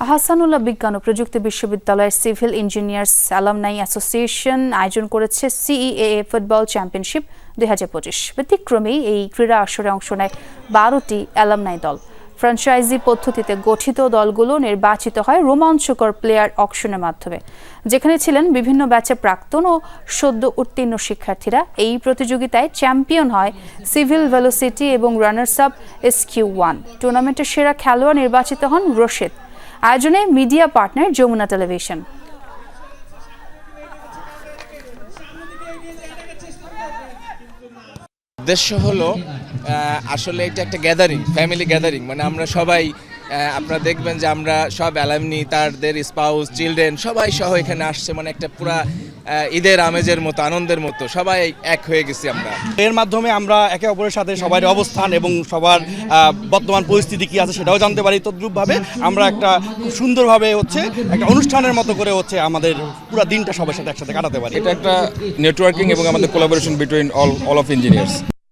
আহসানুল্লাহ বিজ্ঞান ও প্রযুক্তি বিশ্ববিদ্যালয়ের সিভিল ইঞ্জিনিয়ার্স অ্যালামনাই অ্যাসোসিয়েশন আয়োজন করেছে সিইএএ ফুটবল চ্যাম্পিয়নশিপ দুই হাজার পঁচিশ। ব্যতিক্রমেই এই ক্রীড়া আসরে অংশ নেয় বারোটি অ্যালামনাই দল। ফ্র্যাঞ্চাইজি পদ্ধতিতে গঠিত দলগুলো নির্বাচিত হয় রোমাঞ্চকর প্লেয়ার অকশনের মাধ্যমে। যেখানে ছিলেন বিভিন্ন ব্যাচে প্রাক্তন ও সদ্য উত্তীর্ণ শিক্ষার্থীরা। এই প্রতিযোগিতায় চ্যাম্পিয়ন হয় সিভিল ভেলোসিটি এবং runners up S Q one. টুর্নামেন্টের সেরা খেলোয়াড় নির্বাচিত হন রশিদ আয়োজনে মিডিয়া পার্টনার যমুনা টেলিভিশন। উদ্দেশ্য হলো আসলে এটা একটা গ্যাদারিং ফ্যামিলি গ্যাদারিং মানে আমরা সবাই আপনারা দেখবেন যে আমরা সব অ্যালামনি তাদের স্পাউস চিলড্রেন সবাই সহ এখানে আসছে মানে একটা পুরা ঈদের আমেজের মতো আনন্দের মতো সবাই এক হয়ে গেছি আমরা। এর মাধ্যমে আমরা একে অপরের সাথে সবার অবস্থান এবং সবার আহ, বর্তমান পরিস্থিতি কি আছে সেটাও জানতে পারি। তদ্রূপভাবে আমরা একটা খুব সুন্দরভাবে হচ্ছে একটা অনুষ্ঠানের মতো করে হচ্ছে আমাদের পুরো দিনটা সবার সাথে একসাথে কাটাতে পারি। এটা একটা নেটওয়ার্কিং এবং আমাদের collaboration between all all of engineers